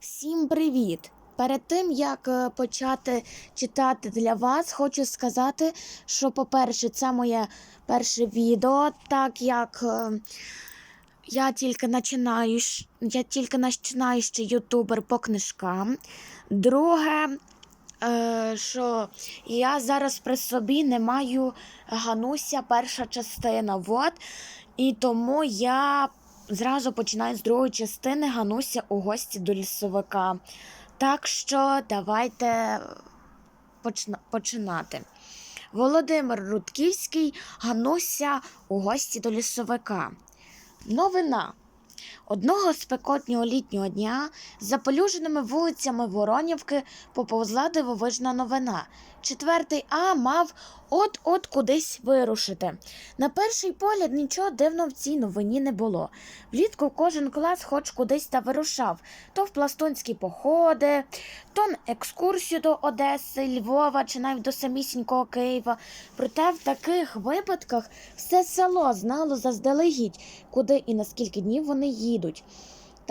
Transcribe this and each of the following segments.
Всім привіт! Перед тим як е, почати читати для вас, хочу сказати, що, по-перше, це моє перше відео, так як е, я тільки починаю, я тільки починаючий ютубер по книжкам. Друге, е, що я зараз при собі не маю Гануся перша частина. Вот, і тому я зразу починаю з другої частини Гануся у гості до лісовика. Так що давайте почна- починати. Володимир Рудківський Гануся у гості до лісовика. Новина. Одного спекотнього літнього дня запелюженими вулицями Воронівки поповзла дивовижна новина. Четвертий А мав от-от кудись вирушити. На перший погляд нічого дивного в цій новині не було. Влітку кожен клас хоч кудись та вирушав, то в пластунські походи, то на екскурсію до Одеси, Львова чи навіть до самісінького Києва. Проте в таких випадках все село знало заздалегідь, куди і на скільки днів вони їдуть.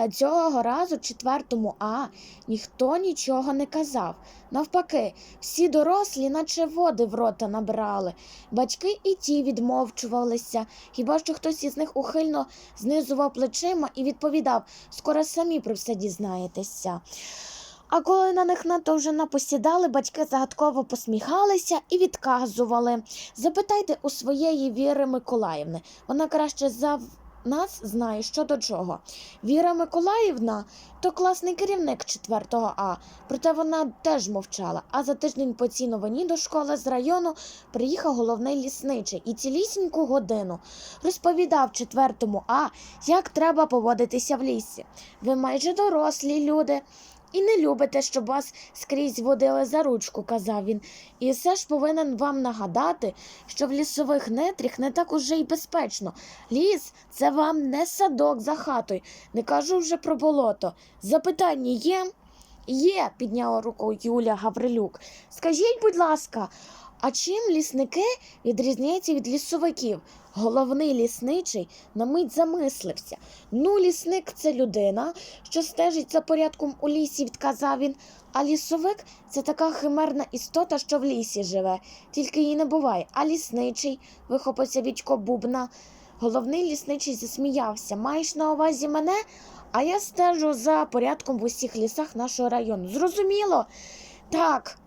Та цього разу четвертому А ніхто нічого не казав. Навпаки, всі дорослі, наче води в рота набрали. Батьки і ті відмовчувалися, хіба що хтось із них ухильно знизував плечима і відповідав скоро самі про все дізнаєтеся. А коли на них надто вже напосідали, батьки загадково посміхалися і відказували. Запитайте у своєї Віри Миколаївни. Вона краще за нас знає, що до чого. Віра Миколаївна то класний керівник 4 А, проте вона теж мовчала. А за тиждень по цій новині до школи з району приїхав головний лісничий і цілісіньку годину розповідав 4 А, як треба поводитися в лісі. Ви майже дорослі люди. І не любите, щоб вас скрізь водили за ручку, казав він. І все ж повинен вам нагадати, що в лісових нетріх не так уже й безпечно. Ліс це вам не садок за хатою, не кажу вже про болото. Запитання є? Є, підняла руку Юля Гаврилюк. Скажіть, будь ласка, а чим лісники відрізняються від лісовиків? Головний лісничий на мить замислився. Ну, лісник це людина, що стежить за порядком у лісі, відказав він. А лісовик це така химерна істота, що в лісі живе, тільки її не буває. А лісничий, вихопився Вітько Бубна. Головний лісничий засміявся. Маєш на увазі мене? А я стежу за порядком в усіх лісах нашого району. Зрозуміло? Так.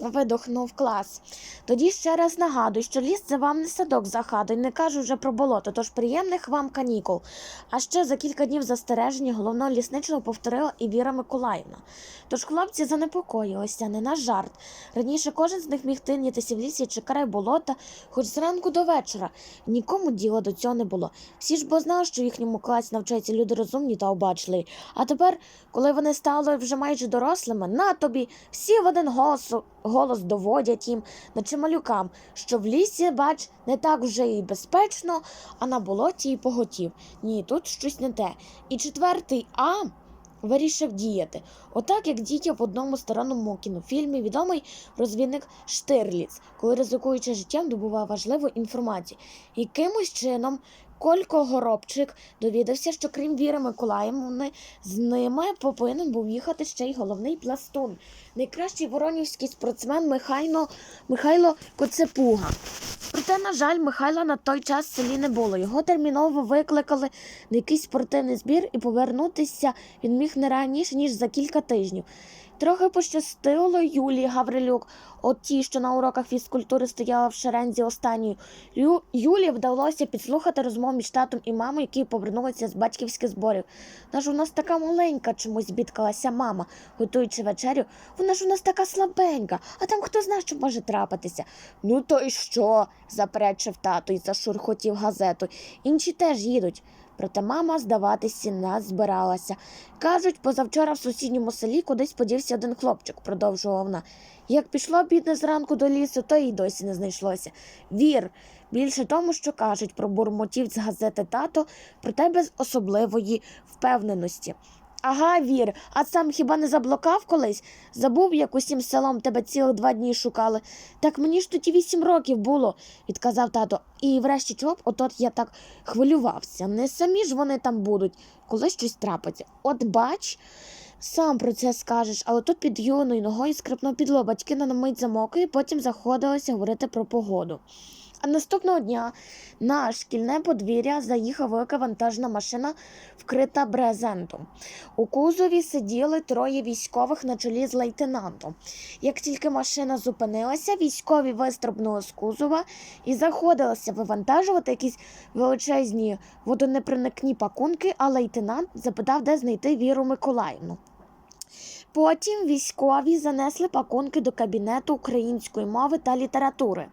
Видохнув клас. Тоді ще раз нагадую, що ліс це вам не садок за хатою, не кажу вже про болото, тож приємних вам канікул. А ще за кілька днів застереження головного лісничого повторила і Віра Миколаївна. Тож хлопці занепокоїлися, не на жарт. Раніше кожен з них міг тинятися в лісі чи край болота, хоч зранку до вечора. Нікому діла до цього не було. Всі ж бо знали, що в їхньому класі навчаються люди розумні та обачливі. А тепер, коли вони стали вже майже дорослими, на тобі всі в один голос, голос доводять їм, наче малюкам, що в лісі, бач, не так вже і безпечно, а на болоті і поготів. Ні, тут щось не те. І четвертий А вирішив діяти. Отак, як діяв в одному старому кінофільмі відомий розвідник Штирліц, коли ризикуючи життям, добував важливу інформацію. Якимось чином Колько Горобчик довідався, що крім Віри Миколаївни, з ними повинен був їхати ще й головний пластун, найкращий воронівський спортсмен Михайло, Михайло Коцепуга. Проте, на жаль, Михайла на той час в селі не було. Його терміново викликали на якийсь спортивний збір, і повернутися він міг не раніше, ніж за кілька тижнів. Трохи пощастило Юлії Гаврилюк, от ті, що на уроках фізкультури стояла в шерензі останньою. Ю... Юлі вдалося підслухати розмову між татом і мамою, які повернулися з батьківських зборів. Вона ж у нас така маленька, чомусь бідкалася мама, готуючи вечерю. Вона ж у нас така слабенька, а там хто знає, що може трапитися. Ну то й що? заперечив тато і зашурхотів газету. Інші теж їдуть. Проте мама здаватися не збиралася. Кажуть, позавчора в сусідньому селі кудись подівся один хлопчик, продовжувала вона. Як пішло бідне зранку до лісу, то й досі не знайшлося. Вір, більше тому, що кажуть про бурмотів з газети тато, проте без особливої впевненості. Ага, вір, а сам хіба не заблукав колись? Забув, як усім селом тебе цілих два дні шукали. Так мені ж тоді вісім років було, відказав тато. І врешті чого б отот я так хвилювався. Не самі ж вони там будуть, коли щось трапиться. От бач, Сам про це скажеш, але тут під юною ногою скрипнув підло, батьки на мить замокли, потім заходилися говорити про погоду. А наступного дня на шкільне подвір'я заїхала велика вантажна машина, вкрита брезентом. У кузові сиділи троє військових на чолі з лейтенантом. Як тільки машина зупинилася, військові вистрибнули з кузова і заходилися вивантажувати якісь величезні водонепроникні пакунки, а лейтенант запитав, де знайти Віру Миколаївну. Потім військові занесли пакунки до кабінету української мови та літератури.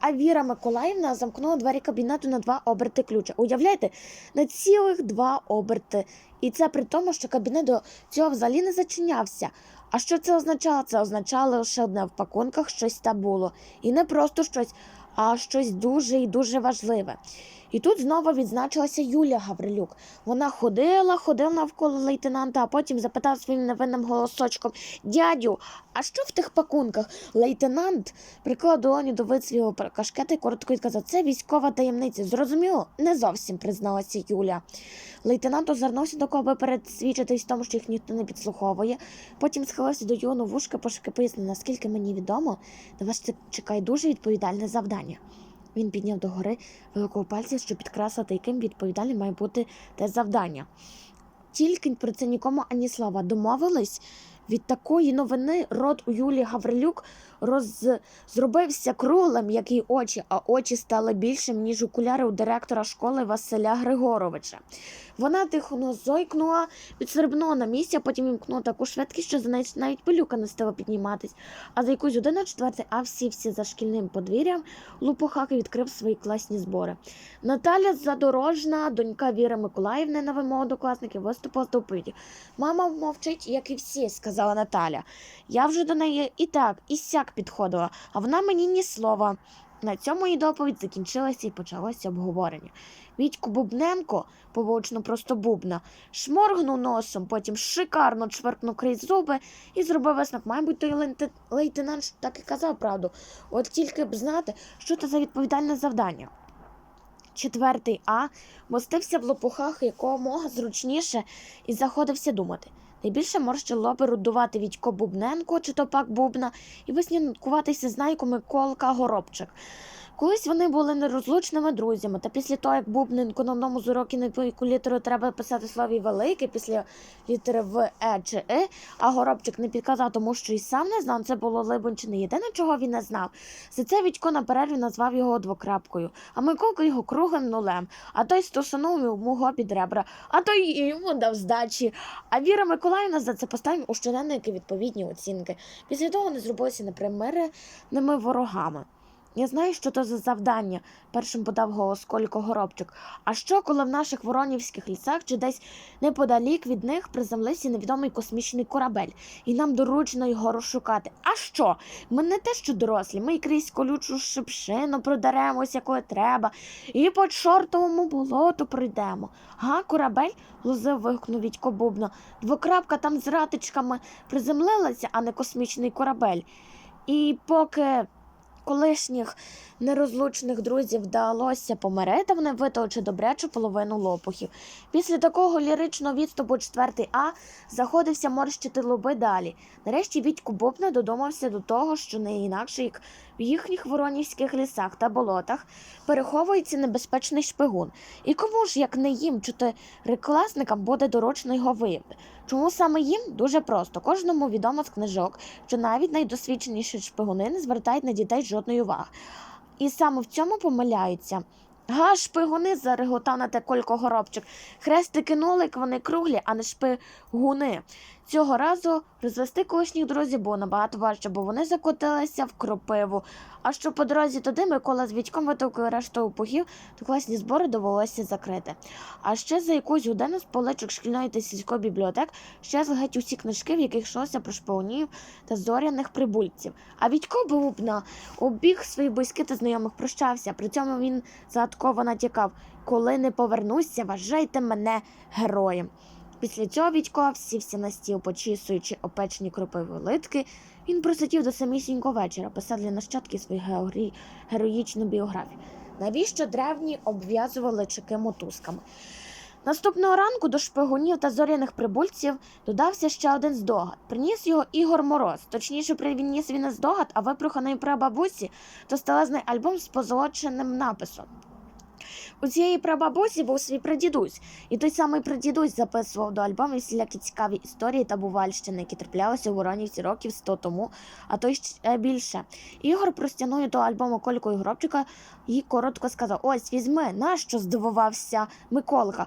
А Віра Миколаївна замкнула двері кабінету на два оберти ключа. Уявляєте, на цілих два оберти. І це при тому, що кабінет до цього взагалі не зачинявся. А що це означало? Це означало лише одне в пакунках щось та було. І не просто щось, а щось дуже і дуже важливе. І тут знову відзначилася Юлія Гаврилюк. Вона ходила, ходила навколо лейтенанта, а потім запитав своїм невинним голосочком Дядю, а що в тих пакунках? Лейтенант приклав долоню до вицвілого кашкета і коротко відказав, це військова таємниця. Зрозуміло? Не зовсім призналася Юля. Лейтенант озирнувся до кого, пересвідчитись тому, що їх ніхто не підслуховує. Потім схилився до Юну вушка, пошуки пояснив, наскільки мені відомо, на вас чекає дуже відповідальне завдання. Він підняв догори великого пальця, щоб підкреслити, яким відповідальним має бути те завдання. Тільки про це нікому ані слова. Домовились від такої новини рот у Юлії Гаврилюк роз... зробився круглим, як і очі, а очі стали більшим, ніж окуляри у директора школи Василя Григоровича. Вона тихо зойкнула, підстрибнула на місці, а потім імкнула таку швидкість, що за нею навіть пилюка не стала підніматись. А за якусь годину четвертий, а всі всі за шкільним подвір'ям Лупохак відкрив свої класні збори. Наталя Задорожна, донька Віри Миколаївни на вимогу до класників, виступила з доповіді. Мама мовчить, як і всі, сказала Наталя. Я вже до неї і так, і сяк підходила, а вона мені ні слова. На цьому її доповідь закінчилася і почалося обговорення. Вітько Бубненко, повочно просто бубна, шморгнув носом, потім шикарно чверкнув крізь зуби і зробив висновок. Мабуть, той лейтенант так і казав правду. От тільки б знати, що це за відповідальне завдання. Четвертий А мостився в лопухах якомога зручніше і заходився думати. Найбільше морщило лоби рудувати Вітько Бубненко чи то пак Бубна і виснянкуватися з Найко Миколка Горобчик. Колись вони були нерозлучними друзями, та після того, як Бубненко на одному з уроків на яку літеру треба писати слові велике після літери В, Е чи И, а Горобчик не підказав, тому що і сам не знав, це було либонь чи не єдине, чого він не знав. За це Вітько на перерві назвав його двокрапкою, а Миколка його круглим нулем, а той стосунув йому під ребра, а той йому дав здачі. А Віра Миколаївна за це поставив у щоденники відповідні оцінки. Після того не зробилися непримиреними ворогами. Я знаю, що то за завдання, першим подав голос Колько Горобчик. А що, коли в наших воронівських лісах чи десь неподалік від них приземлився невідомий космічний корабель, і нам доручено його розшукати? А що? Ми не те, що дорослі, ми й крізь колючу шипшину продаремося, коли треба, і по чортовому болоту прийдемо. Га, корабель? лозив вигукнув Вітько Бубно. Двокрапка там з ратичками приземлилася, а не космічний корабель. І поки колишніх нерозлучних друзів вдалося помирити, вони витовчи добрячу половину лопухів. Після такого ліричного відступу четвертий А заходився морщити лоби далі. Нарешті Вітько не додумався до того, що не інакше, як в їхніх воронівських лісах та болотах переховується небезпечний шпигун. І кому ж, як не їм, чотирикласникам буде доручно його виявити? Чому саме їм? Дуже просто. Кожному відомо з книжок, що навіть найдосвідченіші шпигуни не звертають на дітей жодної уваги. І саме в цьому помиляються. Га, шпигуни, зареготав на те Колько Горобчик. Хрестики нолик, вони круглі, а не шпигуни. Цього разу розвести колишніх друзів було набагато важче, бо вони закотилися в кропиву. А що по дорозі туди Микола з Вітьком витовкли решту упухів, то класні збори довелося закрити. А ще за якусь годину з поличок шкільної та сільської бібліотек щезли геть усі книжки, в яких йшлося про шпигунів та зоряних прибульців. А Вітько був на обіг своїх близьких та знайомих прощався. При цьому він загадково натякав: коли не повернуся, вважайте мене героєм. Після цього Вітько сівся на стіл, почісуючи опечені кропиві литки. Він просидів до самісінького вечора, писав для нащадки свою георі... героїчну біографію. Навіщо древні обв'язували чеки мотузками? Наступного ранку до шпигунів та зоряних прибульців додався ще один здогад. Приніс його Ігор Мороз. Точніше, приніс він не здогад, а випроханий прабабусі товстелезний альбом з позолоченим написом. У цієї прабабусі був свій прадідусь, і той самий прадідусь записував до альбомів всілякі цікаві історії та бувальщини, які траплялися у Воронівці років сто тому, а то ще більше. Ігор простягнув до альбому Кольку і Гробчика і коротко сказав: Ось візьми, нащо здивувався Миколка.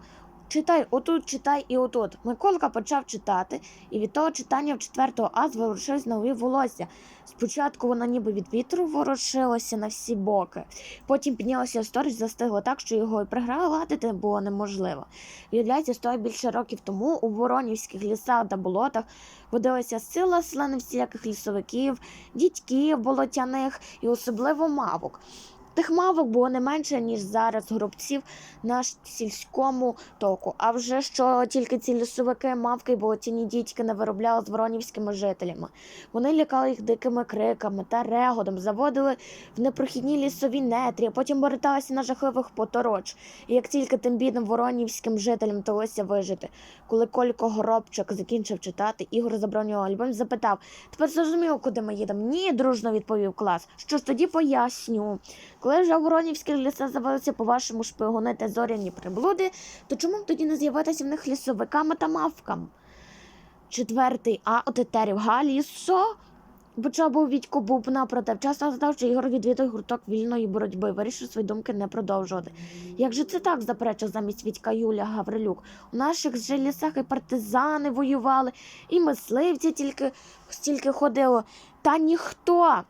Читай отут, читай і отут. Миколка почав читати, і від того читання в четвертого А зворушилось на нові волосся. Спочатку воно ніби від вітру ворушилося на всі боки. Потім піднялося сторіч, застигло так, що його і пригладити було неможливо. Виявляється, сто й більше років тому у воронівських лісах та болотах водилася сила селени всіляких лісовиків, дідьків болотяних і особливо мавок. Тих мавок було не менше, ніж зараз горобців на сільському току. А вже що тільки ці лісовики, мавки й болотяні дідьки не виробляли з воронівськими жителями. Вони лякали їх дикими криками та реготом, заводили в непрохідні лісові нетрі, а потім бороталися на жахливих потороч. І як тільки тим бідним воронівським жителям вдалося вижити. Коли Колько Горобчик закінчив читати, Ігор нього альбом запитав: Тепер зрозуміло, куди ми їдемо? Ні, дружно відповів клас. Що ж тоді поясню. Коли вже в Воронівських лісах з'явилися по-вашому шпигуни та зоряні приблуди, то чому б тоді не з'явитися в них лісовиками та мавками? Четвертий А отетерів Галісо. Почав був Вітько Бубна, проте вчасно знав, що Ігор відвідує гурток вільної боротьби, вирішив свої думки не продовжувати. Як же це так, заперечив замість Вітька Юля Гаврилюк. У наших же лісах і партизани воювали, і мисливці тільки стільки ходило. Та ніхто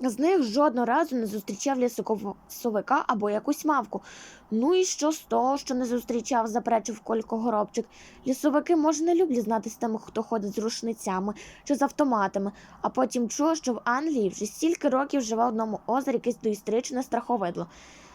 з них жодного разу не зустрічав лісовика або якусь мавку. Ну і що з того, що не зустрічав, заперечив Колько Горобчик. Лісовики, може, не люблять знати з тими, хто ходить з рушницями чи з автоматами, а потім чув, що в Англії вже стільки років живе в одному озері якесь доістричне страховидло.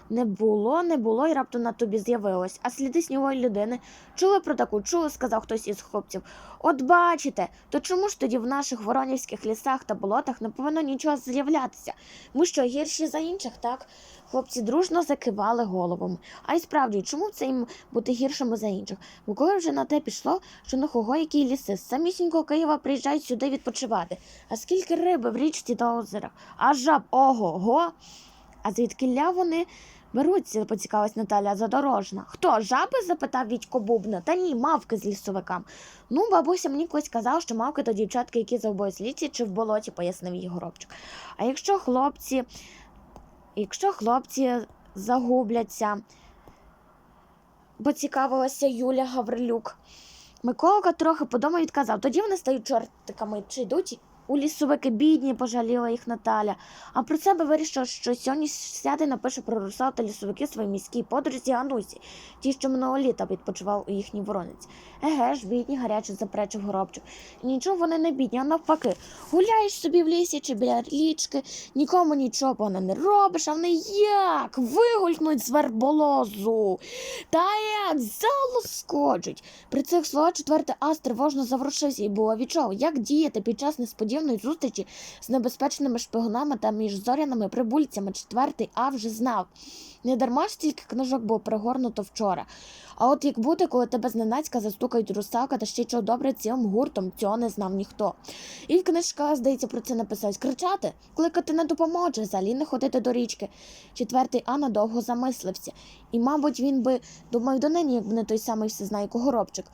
Не було, не було, і раптом на тобі з'явилось. А сліди снігової людини чули про таку, чули, сказав хтось із хлопців. От бачите, то чому ж тоді в наших воронівських лісах та болотах не повинно нічого з'являтися? Ми що, гірші за інших, так? Хлопці дружно закивали головами. А й справді, чому це їм бути гіршими за інших? Бо коли вже на те пішло, що на кого які ліси з самісінького Києва приїжджають сюди відпочивати. А скільки риби в річці та озерах, а жаб ого-го. А звідкиля вони беруться, поцікавилась Наталя Задорожна. Хто жаби? запитав Вітько Бубна. Та ні, мавки з лісовикам. Ну, бабуся мені колись казав, що мавки то дівчатки, які завбоють лісі чи в болоті, пояснив їй горобчик. А якщо хлопці, якщо хлопці загубляться, поцікавилася Юля Гаврилюк. Миколка трохи подумав і відказав, тоді вони стають чортиками чи йдуть у лісовики бідні, пожаліла їх Наталя. А про себе вирішила, що сьогодні сяде і напише про русал та лісовики своїй міській подрузі Анусі, ті, що минулого літа відпочивав у їхній воронець. Еге ж, бідні, гаряче заперечив горобчик. Нічого вони не бідні, а навпаки. Гуляєш собі в лісі чи біля річки, нікому нічого погано не робиш, а вони як вигулькнуть з верболозу. Та як залоскочуть. При цих словах четвертий ас тривожно заворушився і було відчув, як діяти під час несподіваної зустрічі з небезпечними шпигунами та міжзоряними прибульцями. Четвертий А вже знав. Не дарма ж стільки книжок було пригорнуто вчора. А от як бути, коли тебе зненацька застукають русалка та ще чого добре цілим гуртом, цього не знав ніхто. І в книжках, здається, про це написать кричати, кликати на допомогу, взагалі не ходити до річки. Четвертий А надовго замислився, і, мабуть, він би думав донині, якби не той самий всезнайко горобчик.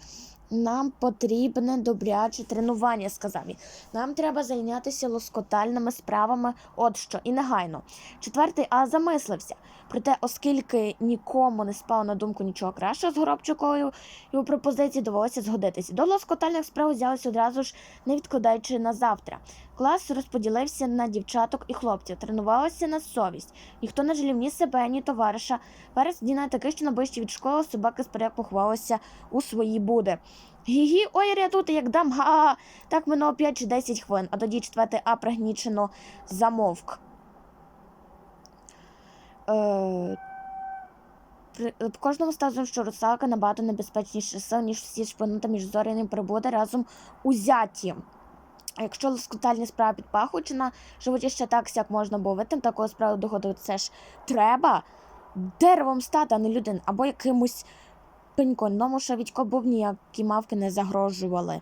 Нам потрібне добряче тренування, сказав він. Нам треба зайнятися лоскотальними справами, от що, і негайно. Четвертий А замислився. Проте, оскільки нікому не спало на думку нічого кращого з горобчикою, його пропозиції довелося згодитися. До лоскотальних справ взялися одразу ж, не відкладаючи на завтра. Клас розподілився на дівчаток і хлопців, тренувалися на совість. Ніхто не жалів ні себе, ні товариша. Верес діна таки, що найближче від школи собаки перек поховалися у свої буди. Гі-гі, ой, рятуйте, як дам, га-га. Так минуло 5 чи 10 хвилин, а тоді четвертий А пригнічено замовк. Е, при- е, Кожному стало, що русалка набагато небезпечніша сил, ніж всі шпини та міжзоряні прибуди разом узяті. Якщо лоскутальні справи підпахують, чи на животі ще так сяк можна було. Витим, такого справи доходити це ж треба деревом стати, а не людин, або якимось пеньконому, що Вітько був ніякі мавки не загрожували.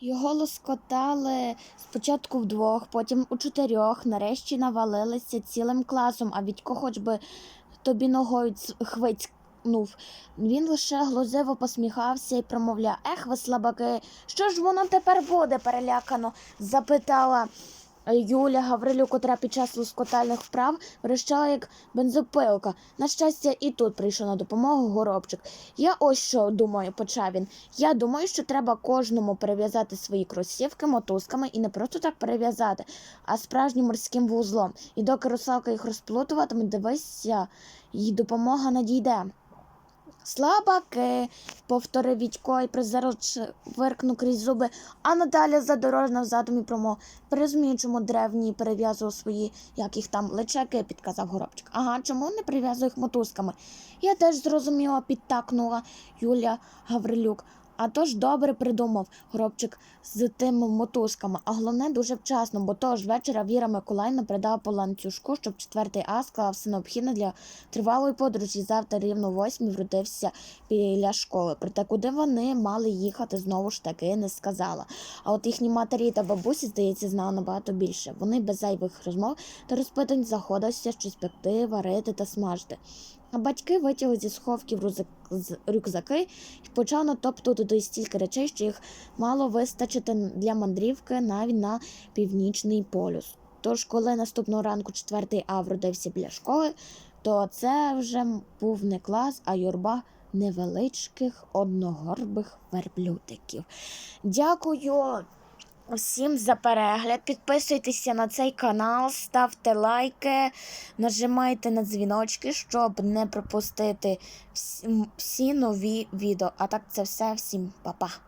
Його лоскотали спочатку вдвох, потім у чотирьох, нарешті навалилися цілим класом, а Вітько хоч би тобі ногою ц- хвицькнув. Він лише глузиво посміхався і промовляв Ех, ви слабаки, що ж воно тепер буде? перелякано запитала Юля Гаврилю, котра під час лоскотальних вправ верещала як бензопилка. На щастя, і тут прийшов на допомогу горобчик. Я ось що думаю, почав він. Я думаю, що треба кожному перев'язати свої кросівки мотузками і не просто так перев'язати, а справжнім морським вузлом. І доки русалка їх розплутуватиме, дивися, їй допомога надійде. Слабаки, повторив Вітько і призерч виркнув крізь зуби, а Наталя задорожна в задумі промо. Призмічимо древні, перев'язував свої, як їх там, личаки, підказав горобчик. Ага, чому не прив'язує їх мотузками? Я теж зрозуміла, підтакнула Юля Гаврилюк. А то ж добре придумав горобчик з тими мотузками, а головне дуже вчасно, бо того ж вечора Віра Миколаївна передала по ланцюжку, щоб четвертий А склав все необхідне для тривалої подорожі. Завтра рівно восьмій вродився біля школи. Проте куди вони мали їхати, знову ж таки не сказала. А от їхні матері та бабусі, здається, знали набагато більше. Вони без зайвих розмов та розпитань заходилися щось пекти, варити та смажити. Батьки витягли зі сховків рюкзак- рюкзаки і почали натоптувати туди стільки речей, що їх мало вистачити для мандрівки навіть на північний полюс. Тож, коли наступного ранку четвертий А вродився біля школи, то це вже був не клас, а юрба невеличких одногорбих верблюдиків. Дякую всім за перегляд. Підписуйтеся на цей канал, ставте лайки, нажимайте на дзвіночки, щоб не пропустити всі нові відео. А так це все. Всім па-па.